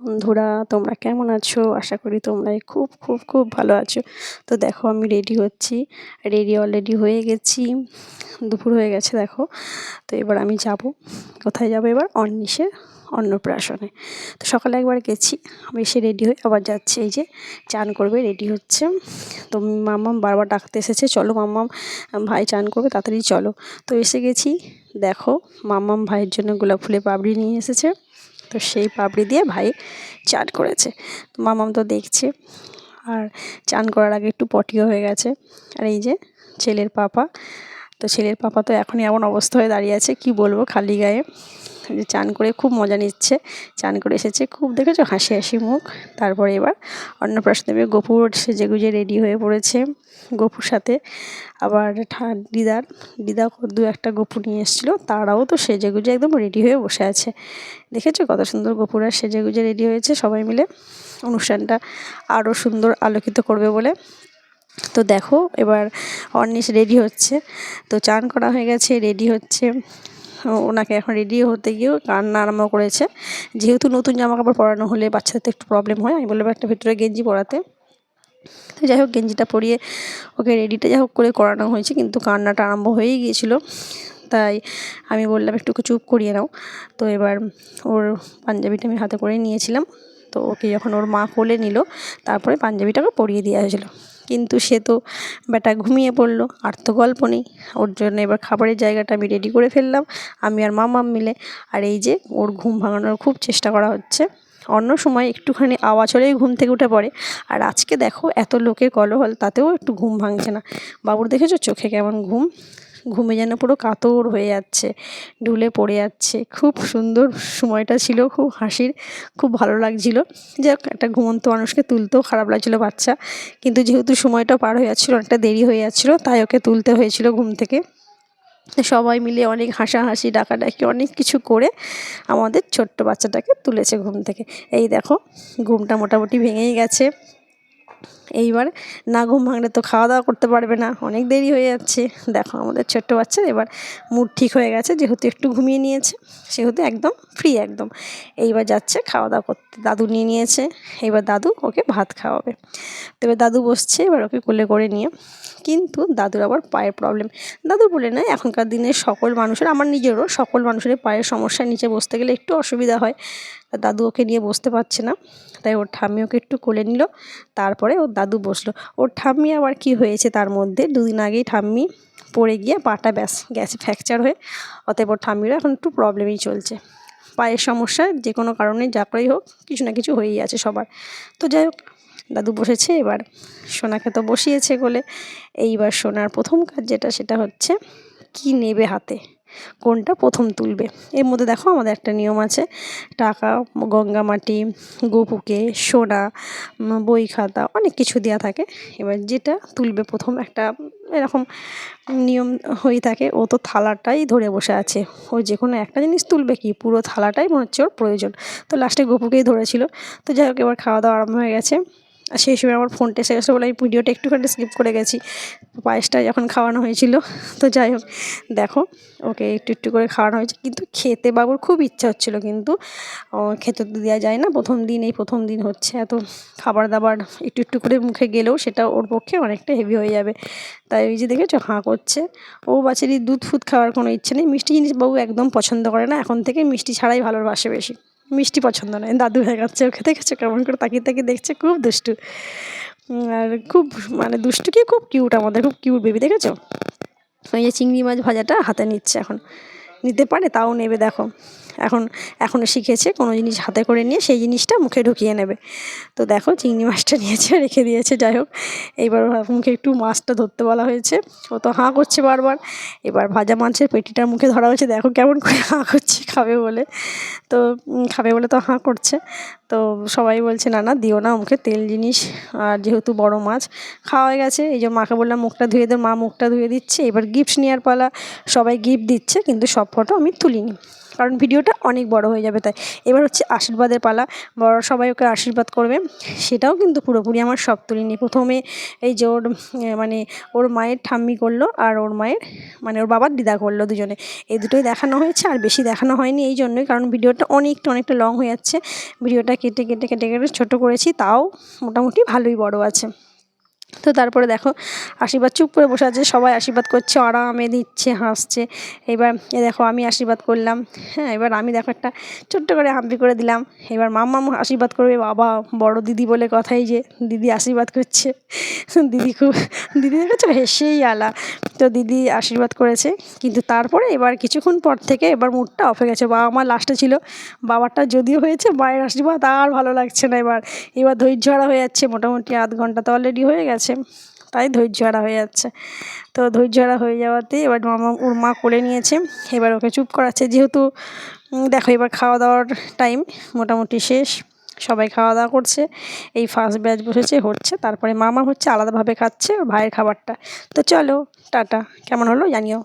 বন্ধুরা, তোমরা কেমন আছো? আশা করি তোমরা খুব খুব খুব ভালো আছো। তো দেখো, আমি রেডি হচ্ছি। রেডি অলরেডি হয়ে গেছি। দুপুর হয়ে গেছে, দেখো। তো এবার আমি যাব। কোথায় যাব এবার? অন্নিশের অন্নপ্রাশনে। তো সকালে একবার গেছি। আমি এসে রেডি হয়ে আবার যাচ্ছি। এই যে, চান করবে রেডি হচ্ছে। তো মাম্মাম বারবার ডাকতে এসেছে, চলো মাম্মাম, ভাই চান করবে, তাড়াতাড়ি চলো। তো এসে গেছি। দেখো, মাম্মাম ভাইয়ের জন্য গোলাপ ফুলে পাবড়ি নিয়ে এসেছে। তো সেই পাপড়ি দিয়ে ভাই চান করেছে। তো মামাম তো দেখছে। আর চান করার আগে একটু পটিও হয়ে গেছে। আর এই যে ছেলের পাপা। তো ছেলের পাপা তো এখনই এমন অবস্থা হয়ে দাঁড়িয়ে আছে, কি বলব, খালি গায়ে। চান করে খুব মজা নিচ্ছে, চান করে এসেছে, খুব দেখেছ? হাসি হাসি মুখ। তারপরে এবার অন্নপ্রাশন দেবে গোপুর সেজে গুজে রেডি হয়ে পড়েছে গোপুর সাথে। আবার দিদার দিদা দু একটা গপু নিয়ে এসেছিল, তারাও তো সেজে গুজে একদম রেডি হয়ে বসে আছে। দেখেছ কত সুন্দর গোপুরা সেজে গুজে রেডি হয়েছে সবাই মিলে। অনুষ্ঠানটা আরও সুন্দর আলোকিত করবে বলে। তো দেখো, এবার অর্নিশ রেডি হচ্ছে। তো চান করা হয়ে গেছে, রেডি হচ্ছে। ওনাকে এখন রেডি হতে গিয়েও কান্না আরম্ভ করেছে। যেহেতু নতুন জামা কাপড় পরানো হলে বাচ্চাদের একটু প্রবলেম হয়, আমি বললাম একটা ভেতরে গেঞ্জি পরাতে। তো যাই হোক, গেঞ্জিটা পরিয়ে ওকে রেডিটা যাই হোক করে করানো হয়েছে, কিন্তু কান্নাটা আরম্ভ হয়েই গিয়েছিল। তাই আমি বললাম, একটু চুপ করিয়ে নাও। তো এবার ওর পাঞ্জাবিটা আমি হাতে করে নিয়েছিলাম। তো ওকে যখন ওর মা কোলে নিল, তারপরে পাঞ্জাবিটাকে পরিয়ে দেওয়া হয়েছিলো। কিন্তু সে তো বেটা ঘুমিয়ে পড়ল, আর তো গল্প নেই। ওর জন্য এবার খাবারের জায়গাটা আমি রেডি করে ফেললাম, আমি আর মামাম মিলে। আর এই যে ওর ঘুম ভাঙানোর খুব চেষ্টা করা হচ্ছে। অন্য সময় একটুখানি আওয়াজ হলেই ঘুম থেকে উঠে পড়ে। আর আজকে দেখো এত লোকের কলহল, তাতেও একটু ঘুম ভাঙছে না। বাবুর দেখেছ চোখে কেমন ঘুম? ঘুমে যেন পুরো কাতর হয়ে যাচ্ছে, ঢুলে পড়ে যাচ্ছে। খুব সুন্দর সময়টা ছিল, খুব হাসির, খুব ভালো লাগছিল। যাক, একটা ঘুমন্ত মানুষকে তুলতেও খারাপ লাগছিল বাচ্চা। কিন্তু যেহেতু সময়টা পার হয়ে যাচ্ছিল, অনেকটা দেরি হয়ে যাচ্ছিল, তাই ওকে তুলতে হয়েছিল ঘুম থেকে। সবাই মিলে অনেক হাসাহাসি, ডাকাডাকি, অনেক কিছু করে আমাদের ছোট্ট বাচ্চাটাকে তুলেছে ঘুম থেকে। এই দেখো, ঘুমটা মোটামুটি ভেঙেই গেছে। এইবার না ঘুম ভাঙলে তো খাওয়া দাওয়া করতে পারবে না, অনেক দেরি হয়ে যাচ্ছে। দেখো আমাদের ছোট্ট বাচ্চা এবার মুড ঠিক হয়ে গেছে, যেহেতু একটু ঘুমিয়ে নিয়েছে, সেহেতু একদম ফ্রি একদম। এইবার যাচ্ছে খাওয়া দাওয়া করতে, দাদু নিয়ে নিয়েছে এবার দাদু ওকে ভাত খাওয়াবে। তো এবার দাদু বসছে, এবার ওকে কোলে করে নিয়ে কিন্তু দাদুর আবার পায়ের প্রবলেম দাদু বলে নয় এখনকার দিনে সকল মানুষের, আমার নিজেরও সকল মানুষের পায়ের সমস্যা নিচে বসতে গেলে একটু অসুবিধা হয়। দাদু ওকে নিয়ে বসতে পারছে না। তাই ওর ঠাম্মি ওকে একটু কোলে নিল। তারপরে ওর দাদু বসল। ওর ঠাম্মি আবার কি হয়েছে তার মধ্যে? দুদিন আগেই ঠাম্মি পড়ে গিয়ে পাটা ব্যাস গ্যাসে ফ্র্যাকচার হয়ে। অতএব ওর ঠাম্মিরও এখন একটু প্রবলেমই চলছে। পায়ের সমস্যা যে কোনো কারণে, যা করেই হোক, কিছু না কিছু হয়েই আছে সবার। তো যাই হোক দাদু বসেছে, এবার সোনাকে তো বসিয়েছে বলে এইবার সোনার প্রথম কাজ যেটা, সেটা হচ্ছে কি নেবে হাতে? কোনটা প্রথম তুলবে? এর মধ্যে দেখো আমাদের একটা নিয়ম আছে, টাকা, গঙ্গা মাটি, গোপুকে, সোনা বই খাতা, অনেক কিছু দেওয়া থাকে। এবার যেটা তুলবে প্রথম একটা, এরকম নিয়ম হয়ে থাকে, ও তো থালাটাই ধরে বসে আছে। ও যে কোনো একটা জিনিস তুলবে কি? পুরো থালাটাই মনে হচ্ছে ওর প্রয়োজন। তো লাস্টে গোপুকেই ধরেছিল। তো যাই হোক, এবার খাওয়া দাওয়া আরম্ভ হয়ে গেছে। সেই সময় আমার ফোনটা এসে গেছে বলে আমি ভিডিওটা একটুখানি স্কিপ করে গেছি। পায়েসটা যখন খাওয়ানো হয়েছিল। তো যাই হোক, দেখো, ওকে একটু একটু করে খাওয়ানো হয়েছে। কিন্তু খেতে বাবুর খুব ইচ্ছা হচ্ছিল কিন্তু খেতে তো দেওয়া যায় না। প্রথম দিন, এই প্রথম দিন হচ্ছে। এত খাবার দাবার একটু একটু করে মুখে গেলেও সেটা ওর পক্ষে অনেকটা হেভি হয়ে যাবে। তাই ওই যে দেখেছ, হাঁ করছে। ও বাচ্চারই দুধ ফুদ খাওয়ার কোনো ইচ্ছে নেই। মিষ্টি জিনিস বাবু একদম পছন্দ করে না। এখন থেকে মিষ্টি ছাড়াই ভালোবাসে বেশি। মিষ্টি পছন্দ নয়। দাদু হয়ে গেছে ওকে দেখেছ কেমন করে তাকিয়ে তাকিয়ে দেখছে? খুব দুষ্টু। আর খুব মানে দুষ্টু কি? খুব কিউট আমাদের, খুব কিউট বেবি দেখেছ? ওই যে চিংড়ি মাছ ভাজাটা হাতে নিচ্ছে এখন। নিতে পারে, তাও নেবে, দেখো। এখন এখনও শিখেছে, কোনো জিনিস হাতে করে নিয়ে সেই জিনিসটা মুখে ঢুকিয়ে নেবে। তো দেখো চিংড়ি মাছটা নিয়েছে, রেখে দিয়েছে, যাই হোক। এইবার মুখে একটু মাছটা ধরতে বলা হয়েছে। ও তো হাঁ করছে বারবার। এবার ভাজা মাছের পেটিটার মুখে ধরা হয়েছে। দেখো কেমন করে হাঁ করছে, খাবে বলে। তো খাবে বলে তো হাঁ করছে। তো সবাই বলছে, না না, দিও না মুখে তেল জিনিস। আর যেহেতু বড় মাছ, খাওয়া হয়ে গেছে। এই যে মাকে বললাম মুখটা ধুয়ে দে, মা মুখটা ধুয়ে দিচ্ছে। এবার গিফট নেওয়ার পালা সবাই গিফট দিচ্ছে, কিন্তু সব ফটো আমি তুলিনি। কারণ ভিডিওটা অনেক বড় হয়ে যাবে, তাই। এবার হচ্ছে আশীর্বাদের পালা। বড় সবাই ওকে আশীর্বাদ করবে। সেটাও কিন্তু পুরোপুরি আমার সব তুলিনি প্রথমে এই যে ওর মানে ওর মায়ের ঠাম্মি করল আর ওর মায়ের মানে ওর বাবার দিদা করল দুজনে। এই দুটোই দেখানো হয়েছে, আর বেশি দেখানো হয়নি এই জন্যই, কারণ ভিডিওটা অনেকটা অনেকটা লং হয়ে যাচ্ছে। ভিডিওটা কেটে কেটে কেটে কেটে ছোটো করেছি, তাও মোটামুটি ভালোই বড় আছে। তো তারপরে দেখো, আশীর্বাদ, চুপ করে বসে আছে, সবাই আশীর্বাদ করছে, আরামে দিচ্ছে, হাসছে। এবার এ দেখো, আমি আশীর্বাদ করলাম হ্যাঁ এবার আমি দেখো একটা ছোট্ট করে হাম্পি করে দিলাম। এবার মাম্মা আশীর্বাদ করবে, বাবা, বড় দিদি বলে কথাই যে, দিদি আশীর্বাদ করছে। দিদি খুব, দিদি দেখেছ, হেসেই আলা। তো দিদি আশীর্বাদ করেছে। কিন্তু তারপরে এবার কিছুক্ষণ পর থেকে এবার মুডটা অফ হয়ে গেছে। বাবা মা লাস্টে ছিল। বাবারটা যদিও হয়েছে, মায়ের আশীর্বাদ আর ভালো লাগছে না এবার। এবার ধৈর্য হারা হয়ে যাচ্ছে। মোটামুটি আধ ঘণ্টা তো অলরেডি হয়ে গেছে। তাই ধৈর্য হারা হয়ে যাচ্ছে। তো ধৈর্য হারা হয়ে যাওয়াতে এবার মামা, ওর মা কোলে নিয়েছে। এবার ওকে চুপ করাচ্ছে। যেহেতু দেখো এবার খাওয়া দাওয়ার টাইম মোটামুটি শেষ। সবাই খাওয়া দাওয়া করছে। এই ফার্স্ট ব্যাচ বসেছে, হচ্ছে। তারপরে মামা হচ্ছে আলাদাভাবে খাচ্ছে ভাইয়ের খাবারটা। তো চলো, টাটা। কেমন হলো? জানিও।